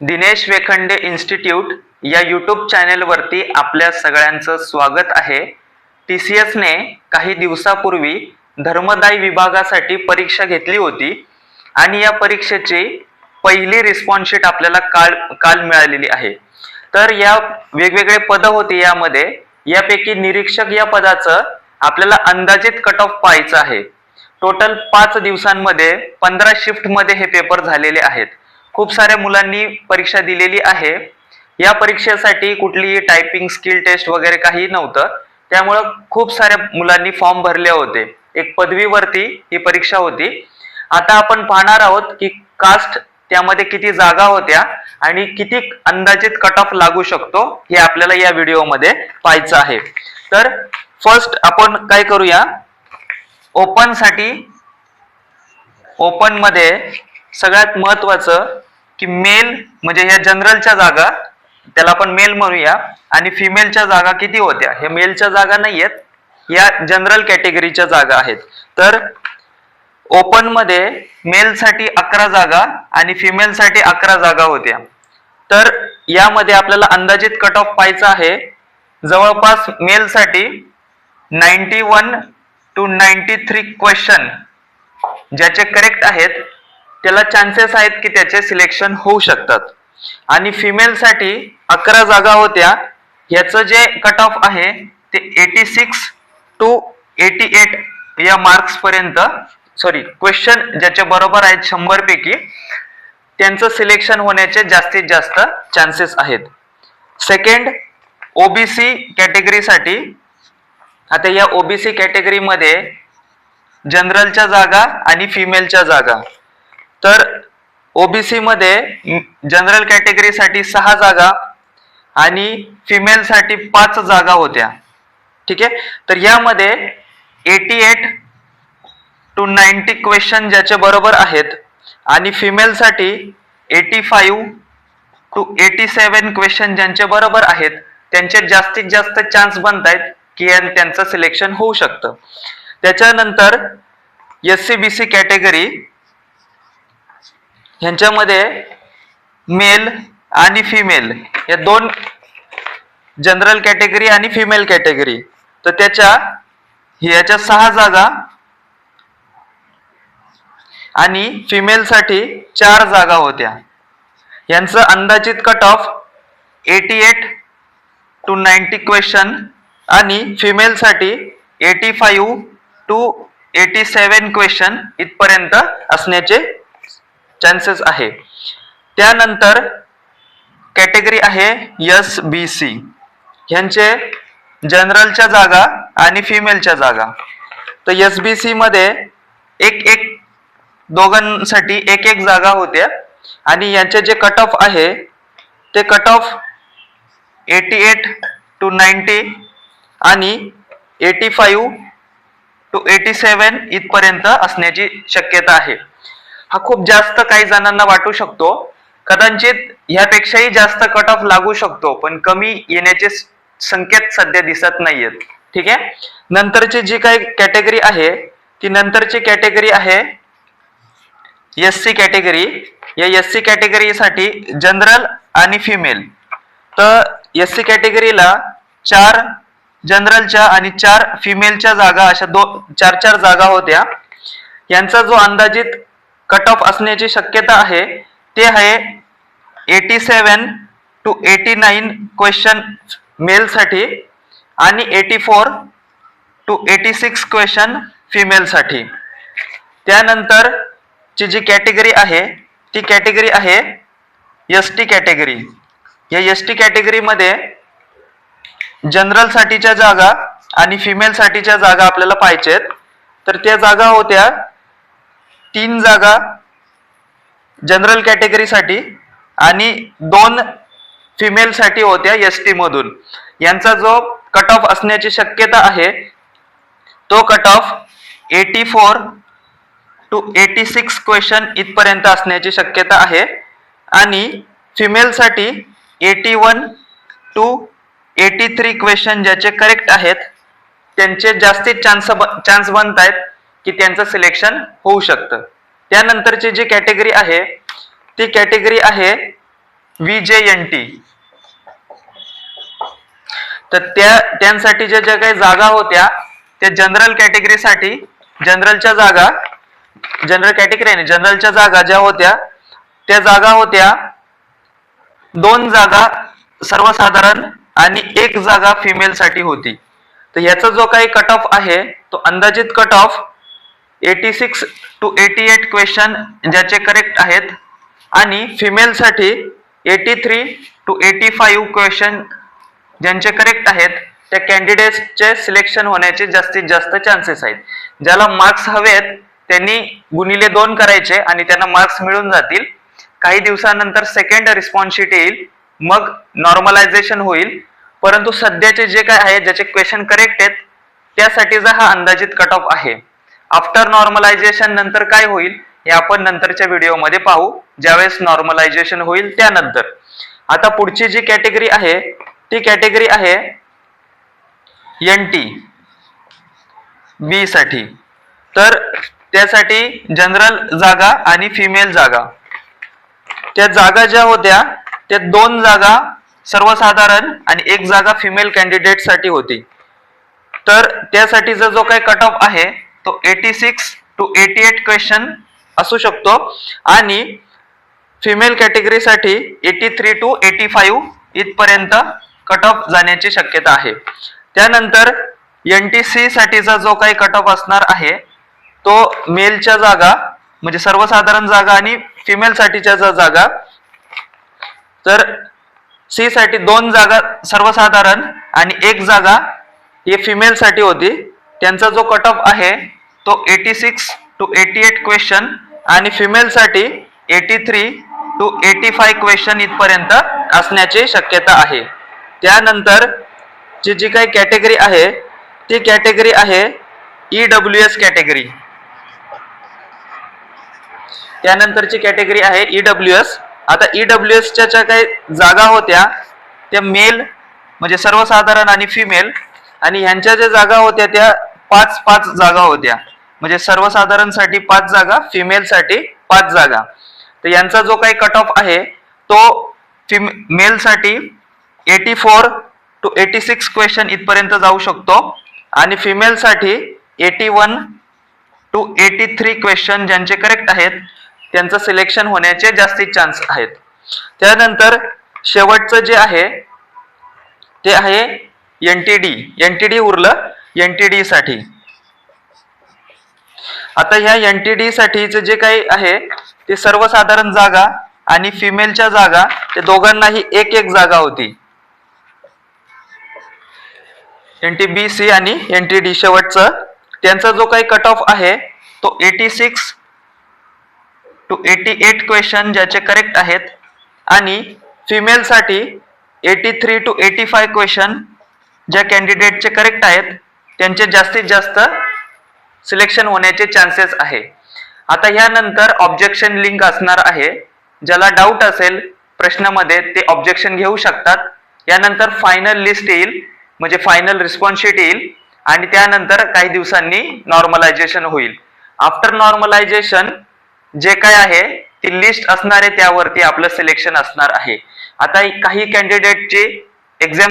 Dinesh Wekhande institute या YouTube चॅनेलवरती आपल्या सगळ्यांचं स्वागत आहे. टी सी एसने काही दिवसापूर्वी धर्मदाय विभागासाठी परीक्षा घेतली होती आणि या परीक्षेची पहिली रिस्पॉन्सशीट आपल्याला काल काल मिळालेली आहे. तर या वेगवेगळे पदं होती यामध्ये यापैकी निरीक्षक या पदाचं आपल्याला अंदाजित कट ऑफ पाहायचं आहे. टोटल पाच दिवसांमध्ये पंधरा शिफ्टमध्ये हे पेपर झालेले आहेत. खूप साऱ्या मुलांनी परीक्षा दिलेली आहे. या परीक्षेसाठी कुठलीही टायपिंग स्किल टेस्ट वगैरे काही नव्हतं. त्यामुळं खूप साऱ्या मुलांनी फॉर्म भरले होते. एक पदवीवरती ही परीक्षा होती. आता आपण पाहणार आहोत की कास्ट त्यामध्ये किती जागा होत्या आणि किती अंदाजित कट ऑफ लागू शकतो हे आपल्याला या व्हिडिओमध्ये पाहायचं आहे. तर फर्स्ट आपण काय करूया? ओपनसाठी ओपनमध्ये सगळ्यात महत्वाचं की मेल म्हणजे या जनरलच्या जागा त्याला आपण मेल म्हणूया आणि फिमेलच्या जागा किती होत्या? हे मेलच्या जागा नाहीयेत या जनरल कॅटेगरीच्या जागा आहेत. तर ओपनमध्ये मेलसाठी अकरा जागा आणि फिमेलसाठी अकरा जागा होत्या. तर यामध्ये आपल्याला अंदाजित कट ऑफ पाहायचा आहे. जवळपास मेलसाठी ninety one to ninety three question ज्याचे करेक्ट आहेत त्याला चान्सेस आहेत की त्याचे सिलेक्शन होऊ शकतात. आणि फिमेलसाठी अकरा जागा होत्या. याचं जे कट ऑफ आहे ते eighty six to eighty eight या मार्क्स पर्यंत सॉरी क्वेश्चन ज्याच्या बरोबर आहेत शंभर पैकी त्यांचं सिलेक्शन होण्याचे जास्तीत जास्त चान्सेस आहेत. सेकंड ओबीसी कॅटेगरीसाठी आता या ओबीसी कॅटेगरीमध्ये जनरलच्या जागा आणि फिमेलच्या जागा. तर ओबीसी मध्ये जनरल कॅटेगरीसाठी सहा जागा आणि फिमेलसाठी पाच जागा होत्या. ठीक आहे? तर यामध्ये eighty eight to ninety question ज्याच्या बरोबर आहेत आणि फिमेलसाठी eighty five to eighty seven question ज्यांचे बरोबर आहेत त्यांचे जास्तीत जास्त चान्स बनत आहेत की त्यांचं सिलेक्शन होऊ शकतं. त्याच्यानंतर S C B C category ह्यांच्यामध्ये मेल आणि फिमेल या दोन जनरल कॅटेगरी आणि फिमेल कॅटेगरी. तर त्याच्या ह्याच्या सहा जागा आणि फिमेलसाठी चार जागा होत्या. यांचं अंदाजित cut off eighty eight to ninety question आणि फिमेलसाठी eighty five to eighty seven question इथपर्यंत असण्याचे चान्सेस आहे. त्यानंतर कॅटेगरी आहे एस बी सी ह्यांचे जनरलच्या जागा आणि फिमेलच्या जागा. तर एस बी सी मध्ये एक एक दोघांसाठी एक एक जागा होत्या आणि यांचे जे कट ऑफ आहे ते cut off eighty eight to ninety आणि eighty five to eighty seven इथपर्यंत असण्याची शक्यता आहे. हा खूप जास्त काही जणांना वाटू शकतो. कदाचित ह्यापेक्षाही जास्त कट ऑफ लागू शकतो पण कमी येण्याचे संकेत सध्या दिसत नाहीयेत. ठीक आहे? नंतरची जी काही कॅटेगरी आहे ती नंतरची कॅटेगरी आहे एस सी कॅटेगरी या एस सी कॅटेगरीसाठी जनरल आणि फिमेल तर एस सी कॅटेगरीला चार जनरलच्या आणि चार फिमेलच्या जागा अशा दो चार चार जागा होत्या. यांचा जो अंदाजित कट ऑफ असण्याची शक्यता आहे. ते आहे eighty seven to eighty nine question मेलसाठी आणि eighty four to eighty six question फिमेलसाठी त्यानंतर ची जी कॅटेगरी आहे ती कॅटेगरी आहे एस टी कॅटेगरी या एस टी कॅटेगरीमध्ये जनरलसाठीच्या जागा आणि फिमेलसाठीच्या जागा आपल्याला पाहिजेत तर त्या जागा होत्या तीन जागा जनरल कॅटेगरीसाठी आणि दोन फिमेलसाठी होत्या एस टी मधून. यांचा जो कट ऑफ असण्याची शक्यता आहे तो cut off eighty four to eighty six question इथपर्यंत असण्याची शक्यता आहे. आणि फिमेलसाठी eighty one to eighty three question ज्याचे करेक्ट आहेत त्यांचे जास्तीत चान्स चान्स बनत आहेत की त्यांचं सिलेक्शन होऊ शकतं. त्यानंतरची जी कॅटेगरी आहे ती कॅटेगरी आहे व्ही जे एन टी तर त्या त्यांसाठी ज्या ज्या काही जागा होत्या त्या जनरल कॅटेगरीसाठी जनरलच्या जागा जनरल कॅटेगरी जनरलच्या जागा ज्या होत्या त्या जागा होत्या दोन जागा सर्वसाधारण आणि एक जागा फिमेल साठी होती. तर याचा जो काही कट ऑफ आहे तो अंदाजित cut off eighty six to eighty eight question ज्याचे करेक्ट आहेत. आणि फिमेलसाठी eighty three to eighty five question ज्यांचे करेक्ट आहेत त्या कॅन्डिडेट्सचे सिलेक्शन होण्याचे जास्तीत जास्त चान्सेस आहेत. ज्याला मार्क्स हवेत त्यांनी गुणिले दोन करायचे आणि त्यांना मार्क्स मिळून जातील. काही दिवसानंतर सेकंड रिस्पॉन्स येईल मग नॉर्मलायझेशन होईल. परंतु सध्याचे जे काय आहे ज्याचे क्वेश्चन करेक्ट आहेत त्यासाठीचा हा अंदाजित कट ऑफ आहे. आफ्टर नॉर्मलायझेशन नंतर काय होईल? हे आपण नंतरच्या व्हिडिओमध्ये पाहू. ज्यावेळेस नॉर्मलायझेशन होईल त्यानंतर. आता पुढची जी कॅटेगरी आहे ती कॅटेगरी आहे एन टी बी साठी. तर त्यासाठी जनरल जागा आणि फिमेल जागा. त्या जागा ज्या होत्या त्या दोन जागा सर्वसाधारण आणि एक जागा फिमेल कॅन्डिडेटसाठी होती. तर त्यासाठीचा जो काही कट ऑफ आहे तो eighty six to eighty eight question असू शकतो. आणि female कॅटेगरीसाठी eighty three to eighty five इथपर्यंत कट ऑफ जाण्याची शक्यता आहे. त्यानंतर एन टी सी साठीचा जो काही कट ऑफ असणार आहे तो मेलच्या जागा म्हणजे सर्वसाधारण जागा आणि फिमेलसाठीच्या जा जागा तर सी साठी दोन जागा सर्वसाधारण आणि एक जागा ही फिमेलसाठी होती. त्यांचा जो कट ऑफ आहे तो eighty six to eighty eight question आणि फिमेल साठी eighty three to eighty five question इथपर्यंत असण्याची शक्यता आहे. त्यानंतर जी जी काही कॅटेगरी आहे ती कॅटेगरी आहे ई डब्ल्यू एस कॅटेगरी त्यानंतरची कॅटेगरी आहे ई डब्ल्यू एस आता ई डब्ल्यू एसच्या ज्या काही जागा होत्या त्या मेल म्हणजे सर्वसाधारण आणि फिमेल आणि ह्यांच्या ज्या जागा होत्या त्या पाच पाच जागा होत्या. म्हणजे सर्वसाधारणसाठी पाच जागा फिमेलसाठी पाच जागा. तर यांचा जो काही कट ऑफ आहे तो फिमे मेलसाठी eighty four to eighty six question इथपर्यंत जाऊ शकतो. आणि फिमेलसाठी eighty one to eighty three question ज्यांचे करेक्ट आहेत त्यांचं सिलेक्शन होण्याचे जास्तीत चान्स आहेत. त्यानंतर शेवटचं जे आहे ते आहे N T D N T D उरलं एन टी डीसाठी आता ह्या एन टी डी साठीचं जे काही आहे ते सर्वसाधारण जागा आणि फिमेलच्या जागा ते दोघांनाही एक एक जागा होती. एन टी बी सी आणि एन टी डी शेवटचं. त्यांचा जो काही कट ऑफ आहे तो eighty six to eighty eight question ज्याचे करेक्ट आहेत. आणि फिमेलसाठी eighty three to eighty five question ज्या कॅन्डिडेटचे करेक्ट आहेत त्यांचे जास्तीत जास्त सिलेक्शन होण्याचे चान्सेस आहे. आता ह्यानंतर ऑब्जेक्शन लिंक असणार आहे. ज्याला डाऊट असेल प्रश्नामध्ये ते ऑब्जेक्शन घेऊ शकतात. यानंतर फायनल लिस्ट येईल म्हणजे फायनल रिस्पॉन्स शीट येईल आणि त्यानंतर काही दिवसांनी नॉर्मलायझेशन होईल. आफ्टर नॉर्मलायझेशन जे काय आहे ती लिस्ट असणार आहे त्यावरती आपलं सिलेक्शन असणार आहे. आता काही कॅन्डिडेटची एक्झाम